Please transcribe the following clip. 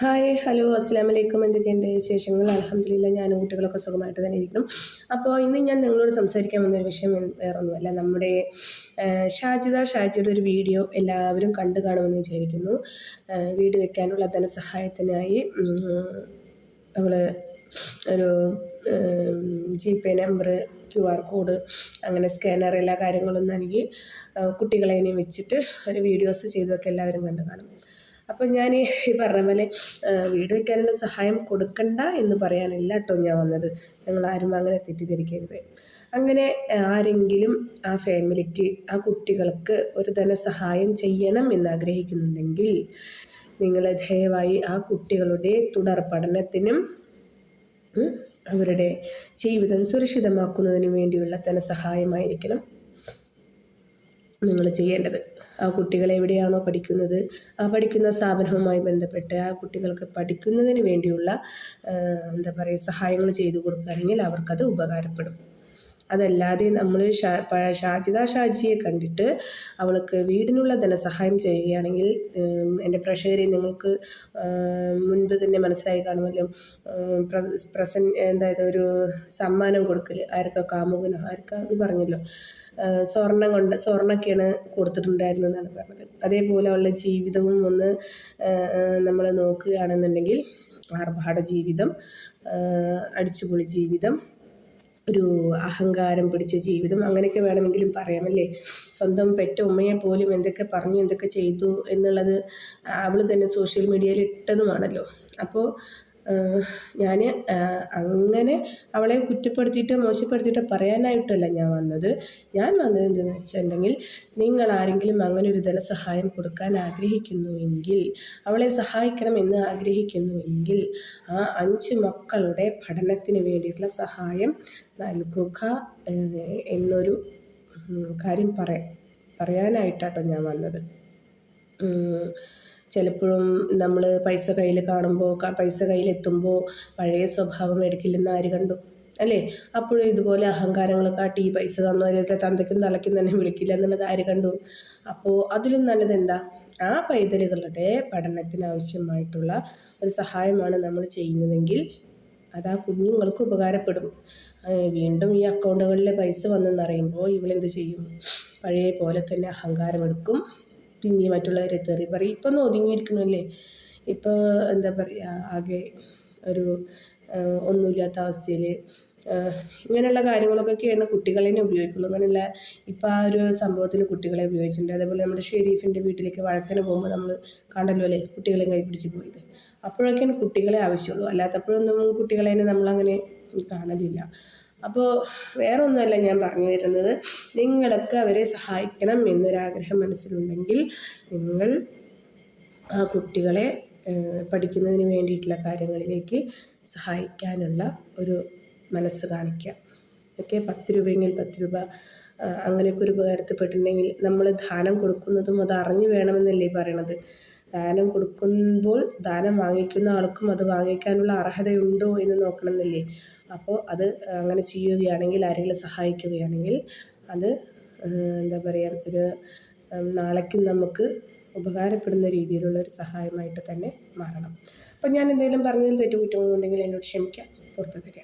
Hi hello അസ്സാം വലൈക്കും എന്തൊക്കെയുണ്ട് വിശേഷങ്ങൾ? അലഹമില്ല ഞാനും കുട്ടികളൊക്കെ സുഖമായിട്ട് തന്നെ ഇരിക്കണം അപ്പോൾ ഇന്ന് ഞാൻ നിങ്ങളോട് സംസാരിക്കാൻ വന്നൊരു വിഷയം വേറൊന്നുമല്ല. നമ്മുടെ ഷാജിദ ഷാജിയുടെ ഒരു വീഡിയോ എല്ലാവരും കണ്ടു കാണുമെന്ന് വിചാരിക്കുന്നു. വീട് വെക്കാനുള്ള ധനസഹായത്തിനായി അവൾ ഒരു G pay number Q R code അങ്ങനെ സ്കാനർ എല്ലാ കാര്യങ്ങളും നൽകി കുട്ടികളെ ഇനി വെച്ചിട്ട് ഒരു വീഡിയോസ് ചെയ്തൊക്കെ എല്ലാവരും കണ്ടു കാണും. അപ്പം ഞാൻ ഈ പറഞ്ഞ പോലെ വീട് വയ്ക്കാനുള്ള സഹായം കൊടുക്കണ്ട എന്ന് പറയാനല്ല കേട്ടോ ഞാൻ വന്നത്. ഞങ്ങളാരും അങ്ങനെ തെറ്റിദ്ധരിക്കരുത്. അങ്ങനെ ആരെങ്കിലും ആ ഫാമിലിക്ക് ആ കുട്ടികൾക്ക് ഒരു ധനസഹായം ചെയ്യണം എന്ന് ആഗ്രഹിക്കുന്നുണ്ടെങ്കിൽ നിങ്ങൾ ദയവായി ആ കുട്ടികളുടെ തുടർ പഠനത്തിനും അവരുടെ ജീവിതം സുരക്ഷിതമാക്കുന്നതിന് വേണ്ടിയുള്ള ധനസഹായമായിരിക്കണം. നിങ്ങൾ ചെയ്യേണ്ടത്. ആ കുട്ടികൾ എവിടെയാണോ പഠിക്കുന്നത് ആ പഠിക്കുന്ന സ്ഥാപനവുമായി ബന്ധപ്പെട്ട് ആ കുട്ടികൾക്ക് പഠിക്കുന്നതിന് വേണ്ടിയുള്ള എന്താ പറയുക സഹായങ്ങൾ ചെയ്തു കൊടുക്കുകയാണെങ്കിൽ അവർക്കത് ഉപകാരപ്പെടും. അതല്ലാതെ നമ്മൾ ഷാ പ- ഷാജിദ ഷാജിയെ കണ്ടിട്ട് അവൾക്ക് വീടിനുള്ള ധനസഹായം ചെയ്യുകയാണെങ്കിൽ എന്റെ പ്രേക്ഷകരെ നിങ്ങൾക്ക് മുൻപ് തന്നെ മനസ്സിലായി കാണുമല്ലോ. പ്രസൻ അതായത് ഒരു സമ്മാനം കൊടുക്കൽ ആർക്കാ കാമുകനോ ആർക്കാ എന്ന് പറഞ്ഞല്ലോ. സ്വർണം കൊണ്ട് സ്വർണമൊക്കെയാണ് കൊടുത്തിട്ടുണ്ടായിരുന്നതെന്നാണ് പറഞ്ഞത്. അതേപോലെ അവളുടെ ജീവിതവും ഒന്ന് നമ്മൾ നോക്കുകയാണെന്നുണ്ടെങ്കിൽ ആർഭാട ജീവിതം അടിച്ചുപൊളി ജീവിതം ഒരു അഹങ്കാരം പിടിച്ച ജീവിതം അങ്ങനെയൊക്കെ വേണമെങ്കിലും പറയാമല്ലേ സ്വന്തം പെറ്റ ഉമ്മയെ പോലും എന്തൊക്കെ പറഞ്ഞു എന്തൊക്കെ ചെയ്തു എന്നുള്ളത് അവൾ തന്നെ സോഷ്യൽ മീഡിയയിൽ ഇട്ടതുമാണല്ലോ. അപ്പോൾ ഞാൻ അങ്ങനെ അവളെ കുറ്റപ്പെടുത്തിയിട്ട് മോശപ്പെടുത്തിയിട്ട് പറയാനായിട്ടല്ല ഞാൻ വന്നത്. ഞാൻ വന്നത് എന്തെന്ന് വെച്ചിട്ടുണ്ടെങ്കിൽ നിങ്ങൾ ആരെങ്കിലും അങ്ങനെ ഒരു ധനസഹായം കൊടുക്കാൻ ആഗ്രഹിക്കുന്നുവെങ്കിൽ അവളെ സഹായിക്കണം എന്ന് ആഗ്രഹിക്കുന്നുവെങ്കിൽ ആ അഞ്ച് മക്കളുടെ പഠനത്തിന് വേണ്ടിയിട്ടുള്ള സഹായം നൽകുക എന്നൊരു കാര്യം പറയാൻ പറയാനായിട്ടാട്ടോ ഞാൻ വന്നത്. ചിലപ്പോഴും നമ്മൾ പൈസ കയ്യിൽ കാണുമ്പോൾ പൈസ കയ്യിലെത്തുമ്പോൾ പഴയ സ്വഭാവം എടുക്കില്ലെന്ന് ആര് കണ്ടു? അല്ലേ? അപ്പോഴും ഇതുപോലെ അഹങ്കാരങ്ങളെ കാട്ടി ഈ പൈസ തന്നവരെ തന്തയ്ക്കും തലയ്ക്കും തന്നെ വിളിക്കില്ല എന്നുള്ളത് ആര് കണ്ടു? അപ്പോൾ അതിലും നല്ലത് എന്താ? ആ പൈതലുകളുടെ പഠനത്തിന് ആവശ്യമായിട്ടുള്ള ഒരു സഹായമാണ് നമ്മൾ ചെയ്യുന്നതെങ്കിൽ അത് ആ കുഞ്ഞുങ്ങൾക്ക് ഉപകാരപ്പെടും. വീണ്ടും ഈ അക്കൗണ്ടുകളിലെ പൈസ വന്നെന്നറിയുമ്പോൾ ഇവളെന്ത് ചെയ്യും? പഴയ പോലെ തന്നെ അഹങ്കാരമെടുക്കും. പിന്നെ മറ്റുള്ളവരെ തെറി പറയും. ഇപ്പം ഒന്ന് ഒതുങ്ങിയിരിക്കണല്ലേ ഇപ്പോൾ എന്താ പറയുക ആകെ ഒരു ഒന്നുമില്ലാത്ത അവസ്ഥയിൽ ഇങ്ങനെയുള്ള കാര്യങ്ങളൊക്കെയാണ് കുട്ടികളെ ഉപയോഗിക്കുള്ളൂ. അങ്ങനെയുള്ള ഇപ്പോൾ ആ ഒരു സംഭവത്തിൽ കുട്ടികളെ ഉപയോഗിച്ചിട്ടുണ്ട്. അതേപോലെ നമ്മുടെ ഷെരീഫിന്റെ വീട്ടിലേക്ക് വഴക്കിന് പോകുമ്പോൾ നമ്മൾ കണ്ടല്ലോ അല്ലേ കുട്ടികളെ കൈ പിടിച്ച് പോയത്. അപ്പോഴൊക്കെയാണ് കുട്ടികളെ ആവശ്യമുള്ളൂ. അല്ലാത്തപ്പോഴൊന്നും കുട്ടികളെ നമ്മളങ്ങനെ കാണലില്ല. അപ്പോൾ വേറെ ഒന്നുമല്ല ഞാൻ പറഞ്ഞു വരുന്നത്. നിങ്ങളൊക്കെ അവരെ സഹായിക്കണം എന്നൊരാഗ്രഹം മനസ്സിലുണ്ടെങ്കിൽ നിങ്ങൾ ആ കുട്ടികളെ പഠിക്കുന്നതിന് വേണ്ടിയിട്ടുള്ള കാര്യങ്ങളിലേക്ക് സഹായിക്കാനുള്ള ഒരു മനസ്സ് കാണിക്കുക. ഓക്കെ? പത്ത് രൂപയെങ്കിൽ പത്ത് രൂപ. അങ്ങനെയൊക്കെ ഒരു ഉപകാരത്തിൽപ്പെട്ടിട്ടുണ്ടെങ്കിൽ നമ്മൾ ദാനം കൊടുക്കുന്നതും അത് അറിഞ്ഞു വേണമെന്നല്ലേ പറയണത്? ദാനം കൊടുക്കുമ്പോൾ ദാനം വാങ്ങിക്കുന്ന ആൾക്കും അത് വാങ്ങിക്കാനുള്ള അർഹതയുണ്ടോ എന്ന് നോക്കണമെന്നില്ലേ? അപ്പോൾ അത് അങ്ങനെ ചെയ്യുകയാണെങ്കിൽ ആരെങ്കിലും സഹായിക്കുകയാണെങ്കിൽ അത് എന്താ പറയുക ഒരു നാളേക്കും നമുക്ക് ഉപകാരപ്പെടുന്ന രീതിയിലുള്ള ഒരു സഹായമായിട്ട് തന്നെ മാറണം. അപ്പം ഞാൻ എന്തെങ്കിലും പറഞ്ഞതിൽ തെറ്റുകുറ്റങ്ങളുണ്ടെങ്കിൽ എന്നോട് ക്ഷമിക്കുക. പുറത്തു തരിക.